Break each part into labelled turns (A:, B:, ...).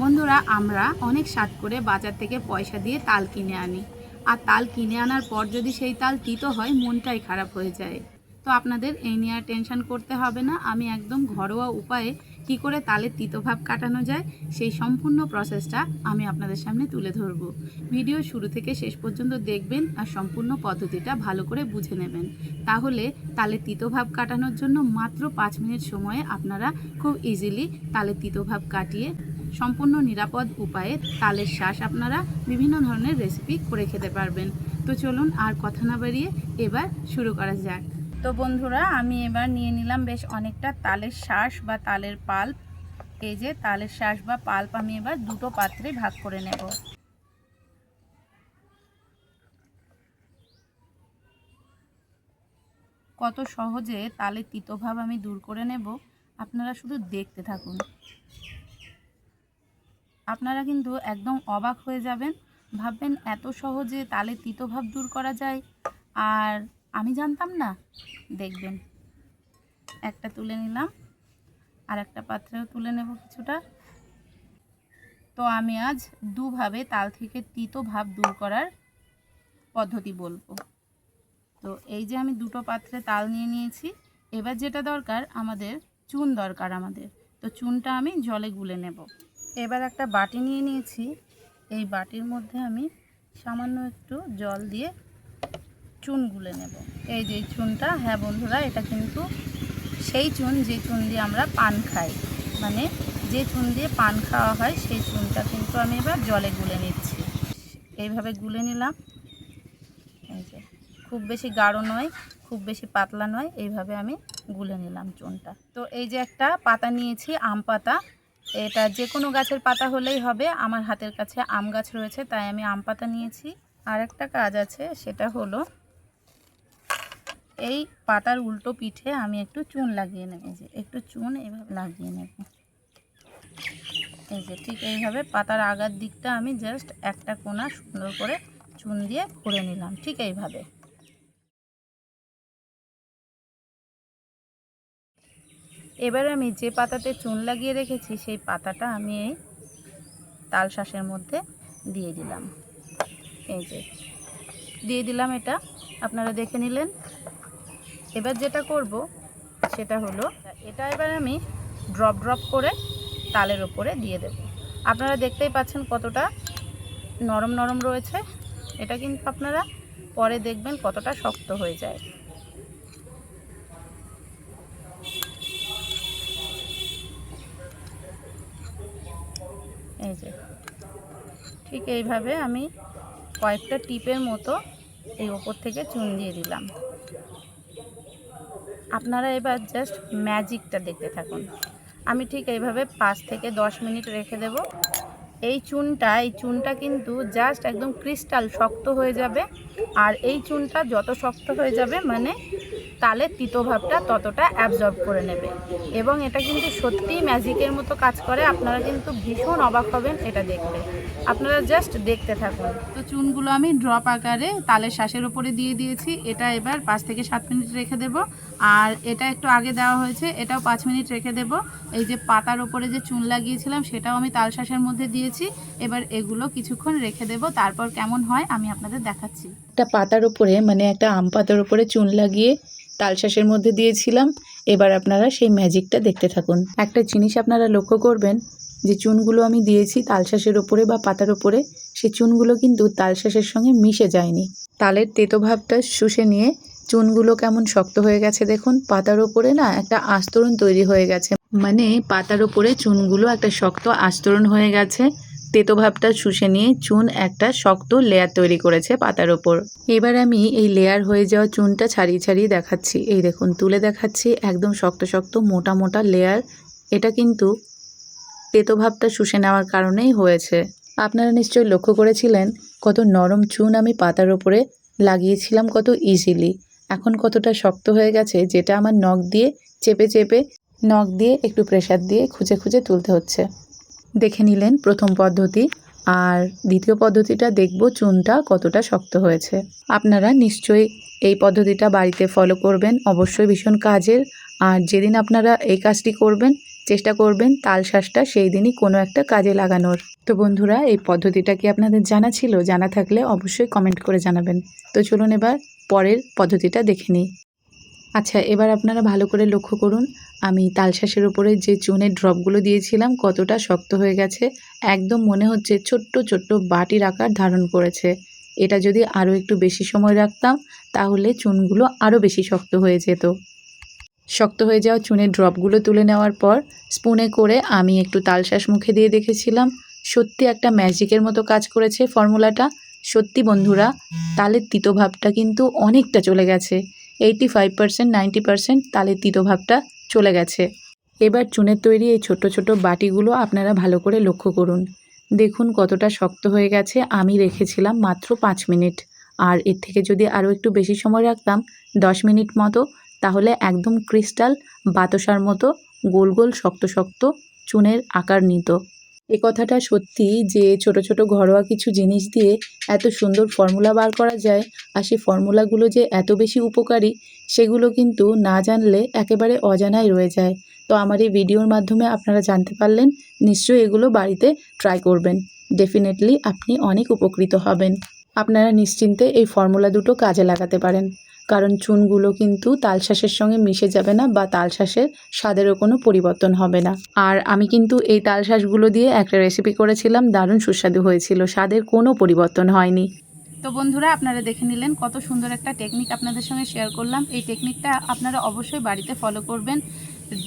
A: বন্ধুরা, আমরা অনেক স্বাদ করে বাজার থেকে পয়সা দিয়ে তাল কিনে আনি। আর তাল কিনে আনার পর যদি সেই তাল তিতো হয়, মনটাই খারাপ হয়ে যায়। তো আপনাদের এই নিয়ে টেনশন করতে হবে না। আমি একদম ঘরোয়া উপায়ে কি করে তালের তিতোভাব কাটানো যায়, সেই সম্পূর্ণ প্রসেসটা আমি আপনাদের সামনে তুলে ধরব। ভিডিও শুরু থেকে শেষ পর্যন্ত দেখবেন আর সম্পূর্ণ পদ্ধতিটা ভালো করে বুঝে নেবেন। তাহলে তালের তিতোভাব কাটানোর জন্য মাত্র পাঁচ মিনিট সময়ে আপনারা খুব ইজিলি তালের তিতোভাব কাটিয়ে সম্পূর্ণ নিরাপদ উপায়ে তালের শ্বাস আপনারা বিভিন্ন ধরনের রেসিপি করে খেতে পারবেন। তো চলুন আর কথা না বাড়িয়ে এবার শুরু করা যাক। তো বন্ধুরা, আমি এবার নিয়ে নিলাম বেশ অনেকটা তালের শ্বাস বা তালের পাল্প। এই যে তালের শ্বাস বা পাল্প আমি এবার দুটো পাত্রে ভাগ করে নেব। কত সহজে তালের তিতোভাব আমি দূর করে নেব। আপনারা শুধু দেখতে থাকুন। আপনারা কিন্তু একদম অবাক হয়ে যাবেন, ভাববেন এত সহজে তালের তিতোভাব দূর করা যায়। আর আমি জানতাম না। দেখবেন, একটা তুলে নিলাম, আর একটা পাত্রেও তুলে নেব কিছুটা। তো আমি আজ দুভাবে তাল থেকে তিতো ভাব দূর করার পদ্ধতি বলব। তো এই যে আমি দুটো পাত্রে তাল নিয়ে নিয়েছি, এবার যেটা দরকার আমাদের, চুন দরকার আমাদের। তো চুনটা আমি জলে গুলে নেব। এবার একটা বাটি নিয়ে নিয়েছি। এই বাটির মধ্যে আমি সামান্য একটু জল দিয়ে চুন গুলে নেব। এই যে চুনটা হ্যাঁ বন্ধুরা, এটা কিন্তু সেই চুন, যে চুন দিয়ে আমরা পান খাই। মানে যে চুন দিয়ে পান খাওয়া হয়, সেই চুনটা কিন্তু আমি এবার জলে গুলে নিচ্ছি। এইভাবে গুলে নিলাম। এই যে, খুব বেশি গাঢ় নয়, খুব বেশি পাতলা নয়, এইভাবে আমি গুলে নিলাম চুনটা। তো এই যে একটা পাতা নিয়েছি, আম পাতা। এটা যে কোনো গাছের পাতা হলেই হবে, আমার হাতের কাছে আম গাছ রয়েছে, তাই আমি আম পাতা নিয়েছি। আর একটা কাজ আছে, সেটা হলো এই পাতার উল্টো পিঠে আমি একটু চুন লাগিয়ে নেব। যে একটু চুন এইভাবে লাগিয়ে নেব। এই যে ঠিক এইভাবে পাতার আগার দিকটা আমি জাস্ট একটা কোনা সুন্দর করে চুন দিয়ে ভরে নিলাম, ঠিক এইভাবে। এবার আমি যে পাতাতে চুন লাগিয়ে রেখেছি, সেই পাতাটা আমি এই তাল শাঁসের মধ্যে দিয়ে দিলাম। এই যে, দিয়ে দিলাম এটা। আপনারা দেখে নিলেন। এবার যেটা করব, সেটা হলো, এটা এবার আমি ড্রপ ড্রপ করে তালের ওপরে দিয়ে দেব। আপনারা দেখতেই পাচ্ছেন কতটা নরম নরম রয়েছে। এটা কিন্তু আপনারা পরে দেখবেন কতটা শক্ত হয়ে যায়। এই যে। ঠিক এইভাবে আমি কয়েকটা টিপের মতো এই ওপর থেকে চুন দিয়ে দিলাম। আপনারা এবার জাস্ট ম্যাজিকটা দেখতে থাকুন। আমি ঠিক এইভাবে পাঁচ থেকে দশ মিনিট রেখে দেব। এই চুনটা এই চুনটা কিন্তু জাস্ট একদম ক্রিস্টাল শক্ত হয়ে যাবে। আর এই চুনটা যত শক্ত হয়ে যাবে মানে তালের তিতোভাবটা ততটা অ্যাবজর্ব করে নেবে। এবং এটা কিন্তু সত্যিই ম্যাজিকের মতো কাজ করে, আপনারা কিন্তু ভীষণ অবাক হবেন এটা দেখলে আপনারা জাস্ট দেখতে থাকুন। তো চুনগুলো আমি ড্রপ আকারে তালের শ্বাসের উপরে দিয়ে দিয়েছি, এটা এবার পাঁচ থেকে সাত মিনিট রেখে দেব। আর এটা একটু আগে দেওয়া হয়েছে, এটাও পাঁচ মিনিট রেখে দেব। এই যে পাতার ওপরে যে চুন লাগিয়েছিলাম, সেটাও আমি তাল শ্বাসের মধ্যে দিয়েছি। এবার এগুলো কিছুক্ষণ রেখে দেব, তারপর কেমন হয় আমি আপনাদের দেখাচ্ছি।
B: একটা পাতার উপরে মানে একটা আম পাতার উপরে চুন লাগিয়ে তালশাঁসের মধ্যে দিয়েছিলাম। এবার আপনারা সেই ম্যাজিকটা দেখতে থাকুন। একটা জিনিস আপনারা লক্ষ্য করবেন, যে চুনগুলো আমি দিয়েছি তালশাঁসের ওপরে বা পাতার ওপরে সেই চুনগুলো কিন্তু তালশাঁসের সঙ্গে মিশে যায়নি। তালের তেতো ভাবটা শুষে নিয়ে চুনগুলো কেমন শক্ত হয়ে গেছে দেখুন। পাতার ওপরে না একটা আস্তরণ তৈরি হয়ে গেছে। মানে পাতার ওপরে চুনগুলো একটা শক্ত আস্তরণ হয়ে গেছে। তেতো ভাবটা শুষে নিয়ে চুন একটা শক্ত লেয়ার তৈরি করেছে পাতার ওপর। এবার আমি এই লেয়ার হয়ে যাওয়া চুনটা ছাড়িয়ে ছাড়িয়ে দেখাচ্ছি। এই দেখুন, তুলে দেখাচ্ছি একদম শক্ত শক্ত মোটা মোটা লেয়ার এটা কিন্তু তেতো ভাবটা শুষে নেওয়ার কারণেই হয়েছে। আপনারা নিশ্চয়ই লক্ষ্য করেছিলেন কত নরম চুন আমি পাতার ওপরে লাগিয়েছিলাম কত ইজিলি এখন কতটা শক্ত হয়ে গেছে যেটা আমার নখ দিয়ে চেপে চেপে, নখ দিয়ে একটু প্রেসার দিয়ে খুঁজে খুঁজে তুলতে হচ্ছে। দেখে নিলেন প্রথম পদ্ধতি, আর দ্বিতীয় পদ্ধতিটা দেখব চুনটা কতটা শক্ত হয়েছে। আপনারা নিশ্চয়ই এই পদ্ধতিটা বাড়িতে ফলো করবেন, অবশ্যই ভীষণ কাজের। আর যেদিন আপনারা এই কাজটি করবেন, চেষ্টা করবেন তাল শাঁসটা সেই দিনই কোনো একটা কাজে লাগানোর। তো বন্ধুরা, এই পদ্ধতিটা কি আপনাদের জানা ছিল? জানা থাকলে অবশ্যই কমেন্ট করে জানাবেন। তো চলুন এবার পরের পদ্ধতিটা দেখে নিই। আচ্ছা এবার আপনারা ভালো করে লক্ষ্য করুন। আমি তালশাঁসের উপরে যে চুনের ড্রপগুলো দিয়েছিলাম, কতটা শক্ত হয়ে গেছে, একদম মনে হচ্ছে ছোট্ট ছোট্ট বাটির আকার ধারণ করেছে। এটা যদি আরও একটু বেশি সময় রাখতাম, তাহলে চুনগুলো আরও বেশি শক্ত হয়ে যেত। শক্ত হয়ে যাওয়া চুনের ড্রপগুলো তুলে নেওয়ার পর, স্পুনে করে আমি একটু তালশাঁস মুখে দিয়ে দেখেছিলাম। সত্যি একটা ম্যাজিকের মতো কাজ করেছে ফর্মুলাটা। সত্যি বন্ধুরা, তালের তিতোভাবটা কিন্তু অনেকটা চলে গেছে। Eighty five percent ninety percent তালের তিতোভাবটা চলে গেছে। এবার চুনের তৈরি এই ছোট ছোট বাটিগুলো আপনারা ভালো করে লক্ষ্য করুন। দেখুন কতটা শক্ত হয়ে গেছে, আমি রেখেছিলাম মাত্র পাঁচ মিনিট। আর এর থেকে যদি আরও একটু বেশি সময় রাখতাম, দশ মিনিট মতো, তাহলে একদম ক্রিস্টাল বাতাসার মতো গোল গোল শক্ত শক্ত চুনের আকার নিত। এ কথাটা সত্যি যে ছোট ছোট ঘরোয়া কিছু জিনিস দিয়ে এত সুন্দর ফর্মুলা বার করা যায় আর সেই ফর্মুলাগুলো যে এত বেশি উপকারী সেগুলো কিন্তু না জানলে একেবারে অজানাই রয়ে যায়। তো আমার এই ভিডিওর মাধ্যমে আপনারা জানতে পারলেন, নিশ্চয়ই এগুলো বাড়িতে ট্রাই করবেন। ডেফিনেটলি আপনি অনেক উপকৃত হবেন। আপনারা নিশ্চিন্তে এই ফর্মুলা দুটো কাজে লাগাতে পারেন। কারণ চুনগুলো কিন্তু তালশাঁসের সঙ্গে মিশে যাবে না বা তালশাঁসের স্বাদেরও কোনো পরিবর্তন হবে না। আর আমি কিন্তু এই তালশাঁসগুলো দিয়ে একটা রেসিপি করেছিলাম, দারুণ সুস্বাদু হয়েছিল। স্বাদের কোনো পরিবর্তন হয়নি।
A: তো বন্ধুরা, আপনারা দেখে নিলেন কত সুন্দর একটা টেকনিক আপনাদের সঙ্গে শেয়ার করলাম। এই টেকনিকটা আপনারা অবশ্যই বাড়িতে ফলো করবেন।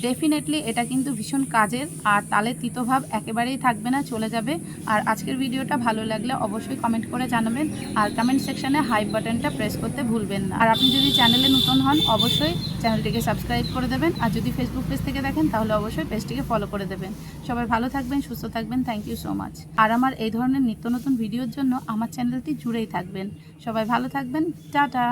A: ডেফিনেটলি এটা কিন্তু ভীষণ কাজের, আর তালে তিতোভাব একেবারেই থাকবে না, চলে যাবে। আর আজকের ভিডিওটা ভালো লাগলে অবশ্যই কমেন্ট করে জানাবেন, আর কমেন্ট সেকশানে হাই বাটনটা প্রেস করতে ভুলবেন না। আর আপনি যদি চ্যানেলে নতুন হন, অবশ্যই চ্যানেলটিকে সাবস্ক্রাইব করে দেবেন, আর যদি ফেসবুক পেজ থেকে দেখেন, তাহলে অবশ্যই পেজটিকে ফলো করে দেবেন। সবাই ভালো থাকবেন, সুস্থ থাকবেন থ্যাংক ইউ সো মাচ আর আমার এই ধরনের নিত্য নতুন ভিডিওর জন্য আমার চ্যানেলটি জুড়েই থাকবেন। সবাই ভালো থাকবেন, টাটা!